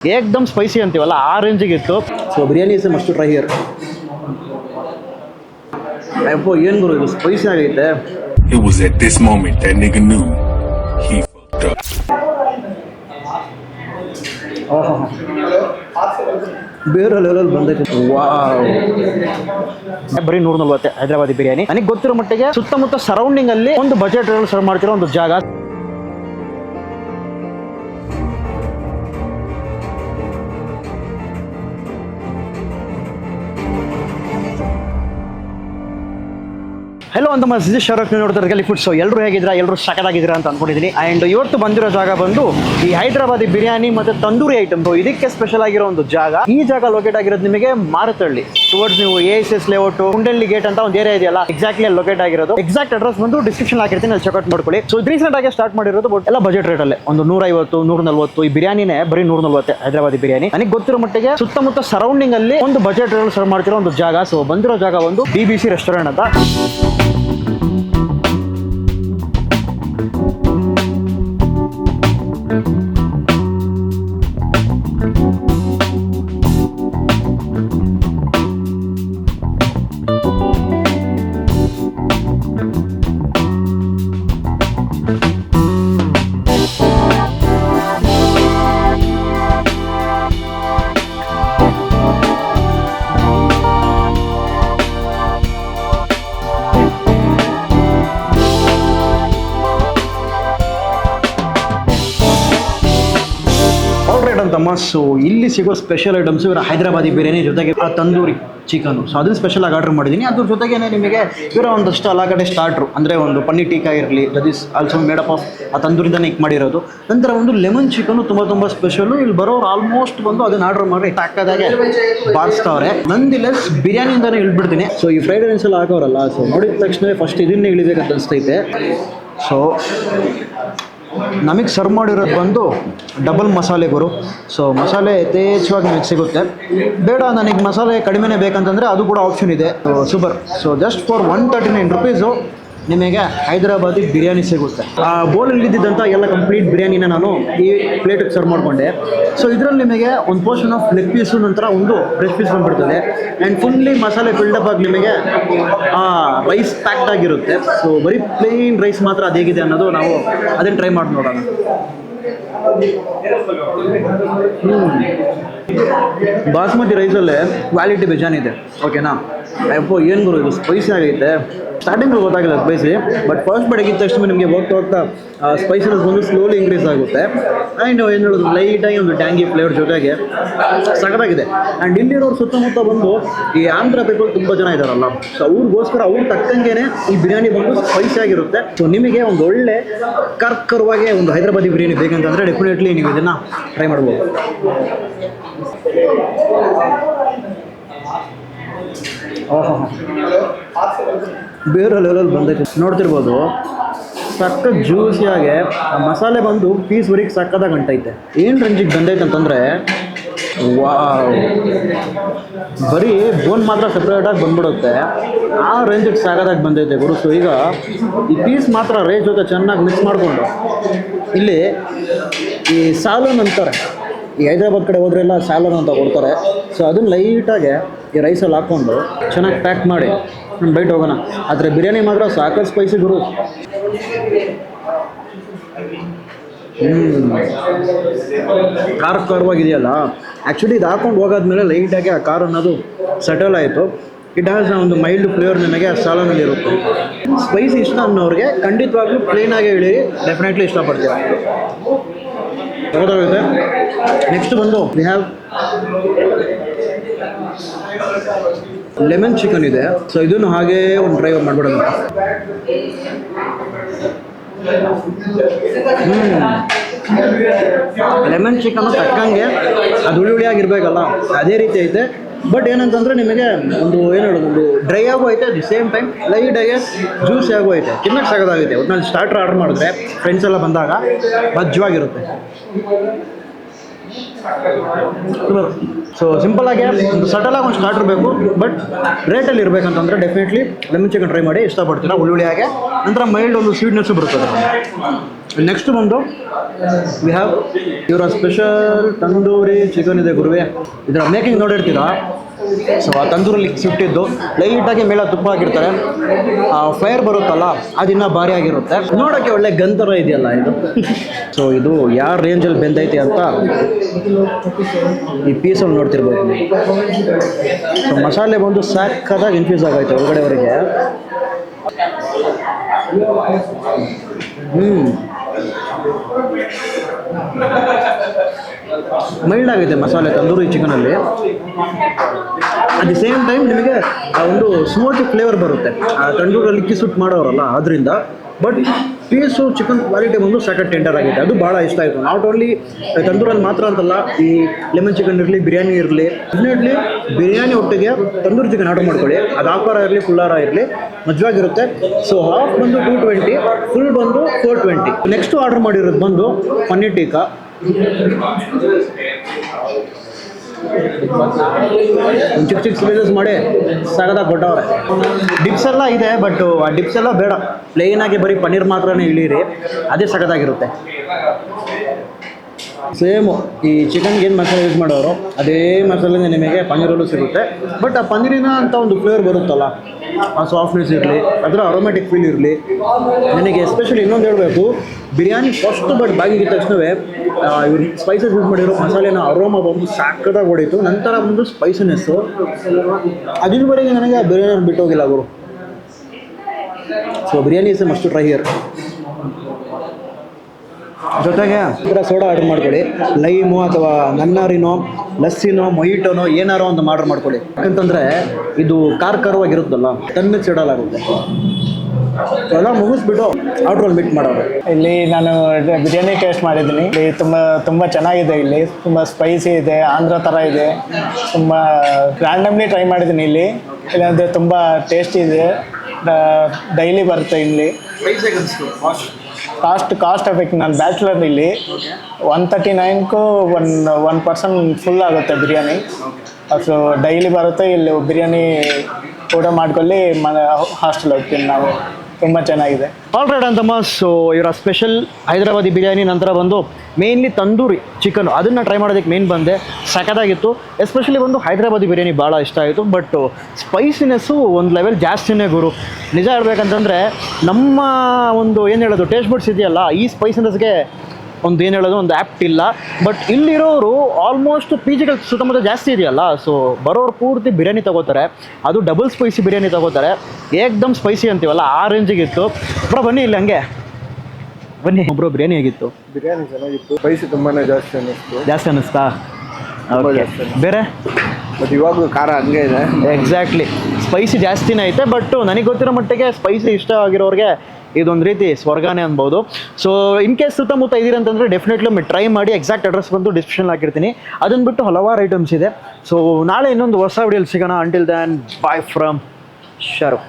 ಏಕ್ದಮ್ spicy ಅಂತೀವಲ್ಲ ಆ ರೇಂಜಿಗೆ ಇತ್ತು. So biryani is must try here ಅಯ್ಯೋ ಏನು ಗುರು ಇದು ಸ್ಪೈಸಿ ಆಗೈತೆ. It was at this moment that nigga knew he fucked up. ಓಹೋ ಬೇರೆ ಲೆವೆಲ್ ಬಂದೈತೆ. ವಾವ್. ಬರೀ ನೂರ ನಲ್ವತ್ತೆ ಹೈದರಾಬಾದಿ ಬಿರಿಯಾನಿ. ನನಗೆ ಗೊತ್ತಿರೋ ಮಟ್ಟಿಗೆ ಸುತ್ತಮುತ್ತ ಸರೌಂಡಿಂಗ್ ಅಲ್ಲಿ ಒಂದು ಬಜೆಟ್ ಸರ್ವ್ ಮಾಡ್ತಿರೋ ಒಂದು ಜಾಗ. ಹೆಲೋ ಅಂತ ಶರಫ್ ನೋಡ್ತಾರೆ ಗಲಿ ಫುಡ್ ಸೊ ಎಲ್ಲರೂ ಹೇಗಿದ್ದೀರಾ? ಎಲ್ಲರೂ ಸಕದಾಗಿದ್ದೀರಾ ಅಂತ ಅಂದ್ಕೊಂಡಿದ್ದೀನಿ ಆ್ಯಂಡ್ ಇವತ್ತು ಬಂದಿರೋ ಜಾಗ ಬಂದು ಈ ಹೈದರಾಬಾದಿ ಬಿರಿಯಾನಿ ಮತ್ತು ತಂದೂರಿ ಐಟಮ್ ಇದಕ್ಕೆ ಸ್ಪೆಷಲ್ ಆಗಿರೋ ಒಂದು ಜಾಗ. ಈ ಜಾಗ ಲೊಕೇಟ್ ಆಗಿರೋದು ನಿಮಗೆ ಮಾರತಳ್ಳಿ. ಟುವರ್ಡ್ಸ್ ನೀವು A S S layout Kundalahalli gate ಅಂತ ಒಂದು ಏರಿಯಾ ಇದೆಯಲ್ಲ ಎಕ್ಸಾಕ್ಟ್ಲಿ ಅಲ್ಲಿ ಲೊಕೇಟ್ ಆಗಿರೋದು. ಎಕ್ಸಾಕ್ಟ್ ಅಡ್ರೆಸ್ ಬಂದು ಡಿಸ್ಕ್ರಿಪ್ಷನ್ ಹಾಕಿರ್ತೀನಿ, ಅಲ್ಲಿ ಚೆಕ್ಔಟ್ ಮಾಡ್ಕೊಳ್ಳಿ. ಸೊ ರೀಸೆಂಟ್ ಆಗಿ ಸ್ಟಾರ್ಟ್ ಮಾಡಿರೋದು ಬಟ್ ಎಲ್ಲ ಬಜೆಟ್ ರೇಟಲ್ಲೇ ಒಂದು ನೂರೈವತ್ತು ನೂರ ನಲ್ವತ್ತು ಈ ಬಿರಿಯಾನಿನೇ ಬರೀ ನೂರ ನಲ್ವತ್ತೆ ಹೈದರಾಬಾದಿ ಬಿರಿಯಾನಿ. ನನಗೆ ಗೊತ್ತಿರೋ ಮಟ್ಟಿಗೆ ಸುತ್ತಮುತ್ತ ಸರೌಂಡಿಂಗ್ ಅಲ್ಲಿ ಒಂದು ಬಜೆಟ್ ರೇಟ್ ಸರ್ವ್ ಮಾಡ್ತಿರೋ ಒಂದು ಜಾಗ. ಸೊ ಬಂದಿರೋ ಜಾಗ ಒಂದು ಬಿ ಬಿ ಸಿ ರೆಸ್ಟೋರೆಂಟ್ ಅಂತ. ರೈಟ್ ಸೊ ಇಲ್ಲಿ ಸಿಗೋ ಸ್ಪೆಷಲ್ ಐಟಮ್ಸ್ ಇವರ ಹೈದರಾಬಾದಿ ಬಿರಿಯಾನಿ ಜೊತೆಗೆ ಆ ತಂದೂರಿ ಚಿಕನು ಸೊ ಅದನ್ನ ಸ್ಪೆಷಲ್ ಆಗಿ ಆರ್ಡರ್ ಮಾಡಿದ್ದೀನಿ. ಅದ್ರ ಜೊತೆಗೆ ನಿಮಗೆ ಇವರ ಒಂದಷ್ಟು ಅಲಾಗಡೆ ಸ್ಟಾರ್ಟ್ರು ಅಂದರೆ ಒಂದು ಪನ್ನೀರ್ ಟೀಕಾ ಇರಲಿ that is also made up of ಆ ತಂದೂರಿಂದ ನೆಕ್ ಮಾಡಿರೋದು. ನಂತರ ಒಂದು ಲೆಮನ್ ಚಿಕನು ತುಂಬ ತುಂಬ ಸ್ಪೆಷಲು ಇಲ್ಲಿ ಬರೋರು ಆಲ್ಮೋಸ್ಟ್ ಬಂದು ಅದನ್ನ ಆರ್ಡರ್ ಮಾಡಿ ತಾಕದಾಗೆ ಬಾರಿಸ್ತಾವ್ರೆ. ನಂದಿ ಲೆಸ್ ಬಿರಿಯಾನಿಯಿಂದನೇ ಇಳ್ಬಿಡ್ತೀನಿ ಸೊ ಈ ಫ್ರೈಡ್ ರೈಸ್ ಎಲ್ಲ ಹಾಕೋರಲ್ಲ ಸೊ ನೋಡಿದ ತಕ್ಷಣ ಫಸ್ಟ್ ಇದನ್ನೇ ಇಳಿಬೇಕಂತ ಅನಿಸ್ತೈತೆ. ಸೊ ನಮಗೆ ಸರ್ವ್ ಮಾಡಿರೋದು ಬಂದು ಡಬಲ್ ಮಸಾಲೆ ಗುರು. ಸೊ ಮಸಾಲೆ ಯಥೇಚ್ಛವಾಗಿ ನಮಗೆ ಸಿಗುತ್ತೆ. ಬೇಡ, ನನಗೆ ಮಸಾಲೆ ಕಡಿಮೆನೇ ಬೇಕಂತಂದರೆ ಅದು ಕೂಡ ಆಪ್ಷನ್ ಇದೆ. Super so just for one thirty nine rupees ನಿಮಗೆ ಹೈದರಾಬಾದಿ ಬಿರಿಯಾನಿ ಸಿಗುತ್ತೆ. ಆ ಬೋಲಲ್ಲಿ ಇದ್ದಿದ್ದಂಥ ಎಲ್ಲ ಕಂಪ್ಲೀಟ್ ಬಿರಿಯಾನಿನ ನಾನು ಈ ಪ್ಲೇಟಿಗೆ ಸರ್ವ್ ಮಾಡಿಕೊಂಡೆ. ಸೊ ಇದರಲ್ಲಿ ನಿಮಗೆ ಒಂದು ಪೋರ್ಷನ್ ಆಫ್ ಲೆಗ್ ಪೀಸು ನಂತರ ಒಂದು ಬ್ರೆಡ್ ಪೀಸ್ ಬಂದ್ಬಿಡ್ತದೆ. ಆ್ಯಂಡ್ ಫುಲ್ಲಿ ಮಸಾಲೆ ಬಿಲ್ಡಪ್ ಆಗಿ ನಿಮಗೆ ರೈಸ್ ಪ್ಯಾಕ್ಡ್ ಆಗಿರುತ್ತೆ. ಸೊ ಬರೀ ಪ್ಲೇನ್ ರೈಸ್ ಮಾತ್ರ ಅದು ಹೇಗಿದೆ ಅನ್ನೋದು ನಾವು ಅದನ್ನು ಟ್ರೈ ಮಾಡಿ ನೋಡೋಣ. ಬಾಸ್ಮತಿ ರೈಸಲ್ಲೇ ಕ್ವಾಲಿಟಿ ಬೇಜಾನಿದೆ. ಓಕೆನಾ? ಅಯ್ಯಪ್ಪ, ಏನು ಗುರು ಇದು ಸ್ಪೈಸಿ ಆಗೈತೆ? ಸ್ಟಾರ್ಟಿಂಗ್ ಗೊತ್ತಾಗಿಲ್ಲ ಸ್ಪೈಸಿ ಬಟ್ ಫಸ್ಟ್ ಬೆಳಗ್ಗೆ ತಕ್ಷಣ ನಿಮಗೆ ಹೋಗ್ತಾ ಹೋಗ್ತಾ ಸ್ಪೈಸಿನೆಸ್ ಬಂದು ಸ್ಲೋಲಿ ಇನ್ಕ್ರೀಸ್ ಆಗುತ್ತೆ. ಆ್ಯಂಡ್ ಏನು ಹೇಳೋದು ಲೈಟಾಗಿ ಒಂದು ಟ್ಯಾಂಗಿ ಫ್ಲೇವರ್ ಜೊತೆಗೆ ಸಖತ್ತಾಗಿದೆ. ಆ್ಯಂಡ್ ಇಲ್ಲಿರೋರು ಸುತ್ತಮುತ್ತ ಬಂದು ಈ ಆಂಧ್ರ ಪೀಪಲ್ ತುಂಬ ಜನ ಇದ್ದಾರಲ್ಲ ಸೊ ಅವ್ರಿಗೋಸ್ಕರ ಅವ್ರು ತಕ್ಕಂಗೆ ಈ ಬಿರಿಯಾನಿ ಬಂದು ಸ್ಪೈಸಿ ಆಗಿರುತ್ತೆ. ಸೊ ನಿಮಗೆ ಒಂದು ಒಳ್ಳೆ ಕರ್ಕರವಾಗಿ ಒಂದು ಹೈದರಾಬಾದಿ ಬಿರಿಯಾನಿ ಬೇಕಂತಂದರೆ ಡೆಫಿನೆಟ್ಲಿ ನೀವು ಇದನ್ನು ಟ್ರೈ ಮಾಡ್ಬೋದು. ಬೇರೆ ಲೆವೆಲಲ್ಲಿ ಬಂದೈತೆ. ನೋಡ್ತಿರ್ಬೋದು ಸಕ್ಕ ಜ್ಯೂಸಿಯಾಗೆ ಆ ಮಸಾಲೆ ಬಂದು ಪೀಸ್ ವರೆಗೆ ಸಕ್ಕದಾಗ ಗಂಟೈತೆ ಏನು ರಂಜಿಗೆ ಬಂದೈತೆ ಅಂತಂದರೆ ವಾ ಬರೀ ಬೋನ್ ಮಾತ್ರ ಸಪ್ರೇಟಾಗಿ ಬಂದ್ಬಿಡುತ್ತೆ. ಆ ರೇಂಜಿಗೆ ಸಾಗೋದಾಗಿ ಬಂದೈತೆ ಗುರು. ಸೊ ಈಗ ಈ ಪೀಸ್ ಮಾತ್ರ ರೇಂಜ್ ಜೊತೆ ಚೆನ್ನಾಗಿ ಮಿಕ್ಸ್ ಮಾಡಿಕೊಂಡು, ಇಲ್ಲಿ ಈ ಸಾಲು ಅಂತಾರೆ ಈ ಹೈದ್ರಾಬಾದ್ ಕಡೆ ಹೋದ್ರೆಲ್ಲ ಸಾಲನ್ ಅಂತ ಕೊಡ್ತಾರೆ. ಸೊ ಅದನ್ನ ಲೈಟಾಗಿ ಈ ರೈಸಲ್ಲಿ ಹಾಕ್ಕೊಂಡು ಚೆನ್ನಾಗಿ ಪ್ಯಾಕ್ ಮಾಡಿ ಬೈಟ್ ಹೋಗೋಣ. ಆದರೆ ಬಿರಿಯಾನಿ ಮಾತ್ರ ಸಾಕಷ್ಟು ಸ್ಪೈಸಿ ಗುರು. ಖಾರ ಖಾರವಾಗಿದೆಯಲ್ಲ ಆ್ಯಕ್ಚುಲಿ ಇದು ಹಾಕೊಂಡು ಹೋಗಾದ್ಮೇಲೆ ಲೈಟಾಗಿ ಆ ಕಾರ್ ಅನ್ನೋದು ಸೆಟಲ್ ಆಯಿತು. ಇಟ್ ಹ್ಯಾಸ್ ಒಂದು ಮೈಲ್ಡ್ ಫ್ಲೇವರ್ ನಿಮಗೆ ಆ ಸಾಲನಲ್ಲಿ ಇರುತ್ತೆ. ಸ್ಪೈಸಿ ಇಷ್ಟ ಅನ್ನೋರಿಗೆ ಖಂಡಿತವಾಗ್ಲೂ ಪ್ಲೇನಾಗೆ ಹೇಳಿ ಡೆಫಿನೆಟ್ಲಿ ಇಷ್ಟಪಡ್ತೀರ ಗೊತ್ತಾಗುತ್ತೆ ನೆಕ್ಸ್ಟ್ ಬಂದು ವಿ ಹ್ಯಾವ್ ಲೆಮನ್ ಚಿಕನ್ ಇದೆ. ಸೊ ಇದನ್ನು ಹಾಗೆ ಒಂದು ಟ್ರೈ ಮಾಡ್ಬಿಡೋಣ. ಲೆಮನ್ ಚಿಕನ್ ತಕ್ಕಂಗೆ ಅದು ಹುಳಿ ಹುಳಿಯಾಗಿರ್ಬೇಕಲ್ಲ ಅದೇ ರೀತಿ ಐತೆ. ಬಟ್ ಏನಂತಂದ್ರೆ ನಿಮಗೆ ಒಂದು ಏನು ಹೇಳೋದು, ಒಂದು ಡ್ರೈ ಆಗು ಐತೆ at the same time light ಆಗಿ ಜ್ಯೂಸಿ ಆಗು ಐತೆ. ತಿನ್ನಕ್ಕೆ ಸಾಗೋದಾಗೈತೆ ನಾನು ಸ್ಟಾರ್ಟರ್ ಆರ್ಡರ್ ಮಾಡಿದ್ರೆ ಫ್ರೆಂಡ್ಸ್ ಎಲ್ಲ ಬಂದಾಗ ಭಜ್ಜವಾಗಿರುತ್ತೆ ಸೊ ಆಗಿ ಒಂದು ಸಟಲ್ ಆಗಿ ಒಂದು ಸ್ಟಾರ್ಟರ್ ಬೇಕು ಬಟ್ ರೇಟಲ್ಲಿ ಇರಬೇಕಂತಂದ್ರೆ ಡೆಫಿನೆಟ್ಲಿ ಲೆಮನ್ ಚಿಕನ್ ಟ್ರೈ ಮಾಡಿ ಇಷ್ಟಪಡ್ತೀರಾ ಹುಳಿ ಹುಳಿಯಾಗೆ ನಂತರ ಮೈಲ್ಡ್ ಒಂದು ಸ್ವೀಟ್ನೆಸ್ಸು ಬರ್ತದೆ. ನೆಕ್ಸ್ಟ್ ಬಂದು ವಿ ಹ್ಯಾವ್ ಇವರ ಸ್ಪೆಷಲ್ ತಂದೂರಿ ಚಿಕನ್ ಇದೆ ಗುರುವೆ. ಇದರ ಮೇಕಿಂಗ್ ನೋಡಿರ್ತೀರಾ? ಸೊ ಆ ತಂದೂರಲ್ಲಿ ಸುಟ್ಟಿದ್ದು. ಲೈಟಾಗಿ ಮೇಲೆ ತುಪ್ಪ ಹಾಕಿರ್ತಾರೆ. ಆ ಫೈರ್ ಬರುತ್ತಲ್ಲ, ಅದಿನ್ನ ಭಾರಿ ಆಗಿರುತ್ತೆ. ನೋಡೋಕ್ಕೆ ಒಳ್ಳೆ ಗಂಧರ ಇದೆಯಲ್ಲ ಇದು. ಸೊ ಇದು ಯಾವ ರೇಂಜಲ್ಲಿ ಬೆಂದೈತೆ ಅಂತ ಈ ಪೀಸಲ್ಲಿ ನೋಡ್ತಿರ್ಬೋದು. ಸೊ ಮಸಾಲೆ ಬಂದು ಸಾಕಾದಾಗ ಇನ್ಫ್ಯೂಸ್ ಆಗೈತೆ ಒಳಗಡೆವರೆಗೆ. ಹ್ಞೂ ಮೈಲ್ಡ್ ಆಗಿದೆ ಮಸಾಲೆ ತಂದೂರಿ ಚಿಕನಲ್ಲಿ. ಅಟ್ ದಿ ಸೇಮ್ ಟೈಮ್ ನಿಮಗೆ ಆ ಒಂದು ಸ್ಮೋಕಿ ಫ್ಲೇವರ್ ಬರುತ್ತೆ. ಆ ತಂದೂರಲ್ಲಿ ಕಿಸುಟ್ ಮಾಡೋರಲ್ಲ ಅದರಿಂದ ಬಟ್ ಪೀಸು ಚಿಕನ್ ಕ್ವಾಲಿಟಿ ಬಂದು ಸಖತ್ ಟೆಂಡರ್ ಆಗಿದೆ. ಅದು ಭಾಳ ಇಷ್ಟ ಆಯಿತು. ನಾಟ್ ಓನ್ಲಿ ತಂದೂರಲ್ಲಿ ಮಾತ್ರ ಅಂತಲ್ಲ, ಈ ಲೆಮನ್ ಚಿಕನ್ ಇರಲಿ, ಬಿರಿಯಾನಿ ಇರಲಿ ಡೆಫಿನೆಟ್ಲಿ ಬಿರಿಯಾನಿ ಒಟ್ಟಿಗೆ ತಂದೂರಿ ಚಿಕನ್ ಆರ್ಡರ್ ಮಾಡ್ಕೊಳ್ಳಿ. ಅದು ಆಕಾರ ಇರಲಿ ಕುಲ್ಲಾರ ಇರಲಿ, ಮಜವಾಗಿರುತ್ತೆ. ಸೊ ಹಾಫ್ ಬಂದು ಟೂ ಟ್ವೆಂಟಿ ಫುಲ್ ಬಂದು ಫೋರ್ ಟ್ವೆಂಟಿ ನೆಕ್ಸ್ಟ್ ಆರ್ಡರ್ ಮಾಡಿರೋದು ಬಂದು ಪನ್ನೀರ್ ಟೀಕಾ. ಚಿಕ್ಕ ಚಿಕ್ಕ ಸ್ಪೇಸಸ್ ಮಾಡಿ ಸಗದಾಗ ಕೊಟ್ಟವ್ರೆ. ಡಿಪ್ಸ್ ಎಲ್ಲ ಇದೆ ಬಟ್ ಆ ಡಿಪ್ಸ್ ಎಲ್ಲ ಬೇಡ. ಪ್ಲೇನ್ ಆಗಿ ಬರೀ ಪನ್ನೀರ್ ಮಾತ್ರನೇ ಇಳೀರಿ ಅದೇ ಸಗದಾಗಿರುತ್ತೆ. ಸೇಮು ಈ ಚಿಕನ್ಗೆ ಏನು ಮಸಾಲೆ ಯೂಸ್ ಮಾಡೋರು, ಅದೇ ಮಸಾಲೆನೇ ನಿಮಗೆ ಪನ್ನೀರಲ್ಲೂ ಸಿಗುತ್ತೆ. ಬಟ್ ಆ ಪನ್ನೀರಿನ ಅಂತ ಒಂದು ಫ್ಲೇವರ್ ಬರುತ್ತಲ್ಲ, ಆ ಸಾಫ್ಟ್ನೆಸ್ ಇರಲಿ, ಅದರ ಅರೋಮ್ಯಾಟಿಕ್ ಫೀಲ್ ಇರಲಿ. ನನಗೆ ಎಸ್ಪೆಷಲಿ ಇನ್ನೊಂದು ಹೇಳಬೇಕು, ಬಿರಿಯಾನಿ ಫಸ್ಟ್ ಬಟ್ ಬಾಗಿದ ತಕ್ಷಣವೇ ಇವ್ರು ಸ್ಪೈಸಸ್ ಯೂಸ್ ಮಾಡಿರೋ ಮಸಾಲೆನ ಅರೋಮ ಬಂದು ಸಾಕದಾಗ ಹೊಡೀತು. ನಂತರ ಬಂದು ಸ್ಪೈಸಿನೆಸ್ಸು ಅದಿನವರೆಗೆ ನನಗೆ ಆ ಬಿರಿಯಾನಿ ಬಿಟ್ಟೋಗಿಲ್ಲ ಅವರು so biryani is must try here ಜೊತೆಗೆ ಇದರ ಸೋಡಾ ಆರ್ಡರ್ ಮಾಡ್ಕೊಳ್ಳಿ. ಲೈಮು ಅಥವಾ ನನ್ನಾರಿನೋ ಲಸ್ಸಿನೋ ಮೊಯಿಟೋನೋ ಏನಾರೋ ಒಂದು ಆರ್ಡರ್ ಮಾಡ್ಕೊಳ್ಳಿ. ಯಾಕಂತಂದರೆ ಇದು ಕಾರ್ಕರವಾಗಿರುತ್ತಲ್ಲ ತನ್ನ ಸಿಡಲಾಗುತ್ತೆ. ಎಲ್ಲ ಮುಗಿಸ್ಬಿಟ್ಟು ಆರ್ಡ್ರಲ್ಲಿ ಮೀಟ್ ಮಾಡೋರು. ಇಲ್ಲಿ ನಾನು ಬಿರಿಯಾನಿ ಟೇಸ್ಟ್ ಮಾಡಿದ್ದೀನಿ. ಇಲ್ಲಿ ತುಂಬ ತುಂಬ ಚೆನ್ನಾಗಿದೆ ಇಲ್ಲಿ. ತುಂಬ ಸ್ಪೈಸಿ ಇದೆ ಆಂಧ್ರ ಥರ ಇದೆ. ತುಂಬ ರ್ಯಾಂಡಮ್ಲಿ ಟ್ರೈ ಮಾಡಿದ್ದೀನಿ ಇಲ್ಲಿ. ಇಲ್ಲಾಂದರೆ ತುಂಬ ಟೇಸ್ಟಿ ಇದೆ. ಡೈಲಿ ಬರುತ್ತೆ ಇಲ್ಲಿ. ಕಾಸ್ಟ್ ಕಾಸ್ಟ್ ಎಫೆಕ್ಟ್ ನಾನು ಬ್ಯಾಚುಲರ್ ಇಲ್ಲಿ ಒನ್ ತರ್ಟಿ ನೈನ್ಗೂ ಒನ್ ಒನ್ ಪರ್ಸನ್ ಫುಲ್ ಆಗುತ್ತೆ ಬಿರಿಯಾನಿ. ಸೊ ಡೈಲಿ ಬರುತ್ತೆ, ಇಲ್ಲಿ ಬಿರಿಯಾನಿ ಊಟ ಮಾಡ್ಕೊಳ್ಳಿ, ಮನೆ ಹಾಸ್ಟೆಲ್ ಹೋಗ್ತೀನಿ ನಾವು. ತುಂಬ ಚೆನ್ನಾಗಿದೆ. ಆಲ್ ರೈಟ್ ಅಂತಮ್ಮ. ಸೊ ಇವರ ಸ್ಪೆಷಲ್ ಹೈದರಾಬಾದಿ ಬಿರಿಯಾನಿ ನಂತರ ಬಂದು ಮೇನ್ಲಿ ತಂದೂರಿ ಚಿಕನ್ ಅದನ್ನು ಟ್ರೈ ಮಾಡೋದಕ್ಕೆ ಮೇನ್ ಬಂದೆ. ಸಖತ್ತಾಗಿತ್ತು. ಎಸ್ಪೆಷಲಿ ಬಂದು ಹೈದರಾಬಾದಿ ಬಿರಿಯಾನಿ ಭಾಳ ಇಷ್ಟ ಆಯಿತು. ಬಟ್ ಸ್ಪೈಸಿನೆಸ್ಸು ಒಂದು ಲೆವೆಲ್ ಜಾಸ್ತಿನೇ ಗುರು. ನಿಜ ಹೇಳ್ಬೇಕಂತಂದರೆ ನಮ್ಮ ಒಂದು ಏನು ಹೇಳೋದು ಟೇಸ್ಟ್ ಬುಡ್ಸ್ ಇದೆಯಲ್ಲ, ಈ ಸ್ಪೈಸಿನೆಸ್ಗೆ ಒಂದು ಏನು ಹೇಳೋದು ಒಂದು ಆ್ಯಪ್ಟ್ ಇಲ್ಲ. ಬಟ್ ಇಲ್ಲಿರೋರು ಆಲ್ಮೋಸ್ಟ್ ಪಿ ಜಿಗಳ ಸುತ್ತಮುತ್ತ ಜಾಸ್ತಿ ಇದೆಯಲ್ಲ ಸೊ ಬರೋರು ಪೂರ್ತಿ ಬಿರಿಯಾನಿ ತಗೋತಾರೆ. ಅದು ಡಬಲ್ ಸ್ಪೈಸಿ ಬಿರಿಯಾನಿ ತಗೋತಾರೆ. ಏಕ್ದಮ್ ಸ್ಪೈಸಿ ಅಂತೀವಲ್ಲ ಆ ರೇಂಜಿಗಿತ್ತು ಬ್ರೋ ಬನ್ನಿ ಇಲ್ಲಿ ಹಂಗೆ. ಬನ್ನಿ. ಒಬ್ಬರು ಬಿರಿಯಾನಿ ಆಗಿತ್ತು ಬಿರಿಯಾನಿ ಚೆನ್ನಾಗಿತ್ತು. ಸ್ಪೈಸಿ ತುಂಬಾ ಜಾಸ್ತಿ ಅನ್ನಿಸ್ತು. ಜಾಸ್ತಿ ಅನ್ನಿಸ್ತಾ? ಬೇರೆ? ಬಟ್ ಇವಾಗ ಖಾರ ಹಂಗೆ ಇದೆ. ಎಕ್ಸಾಕ್ಟ್ಲಿ ಸ್ಪೈಸಿ ಜಾಸ್ತಿನೇ ಐತೆ ಬಟ್ ನನಗೆ ಗೊತ್ತಿರೋ ಮಟ್ಟಿಗೆ ಸ್ಪೈಸಿ ಇಷ್ಟ ಆಗಿರೋರಿಗೆ ಇದೊಂದು ರೀತಿ ಸ್ವರ್ಗನೇ ಅನ್ಬೋದು. ಸೊ ಇನ್ ಕೇಸ್ ಸುತ್ತಮುತ್ತ ಇದಿರ ಅಂತಂದರೆ ಡೆಫಿನೆಟ್ಲಿ ಒಮ್ಮೆ ಟ್ರೈ ಮಾಡಿ ಎಕ್ಸಾಕ್ಟ್ ಅಡ್ರೆಸ್ ಬಂದು ಡಿಸ್ಕ್ರಿಪ್ಷನ್ ಹಾಕಿರ್ತೀನಿ. ಅದನ್ನು ಬಿಟ್ಟು ಹಲವಾರು ಐಟಮ್ಸ್ ಇದೆ. ಸೊ ನಾಳೆ ಇನ್ನೊಂದು ಹೊಸ ವಿಡಿಯೋಲಿ ಸಿಗೋಣ. Until then bye from Sharu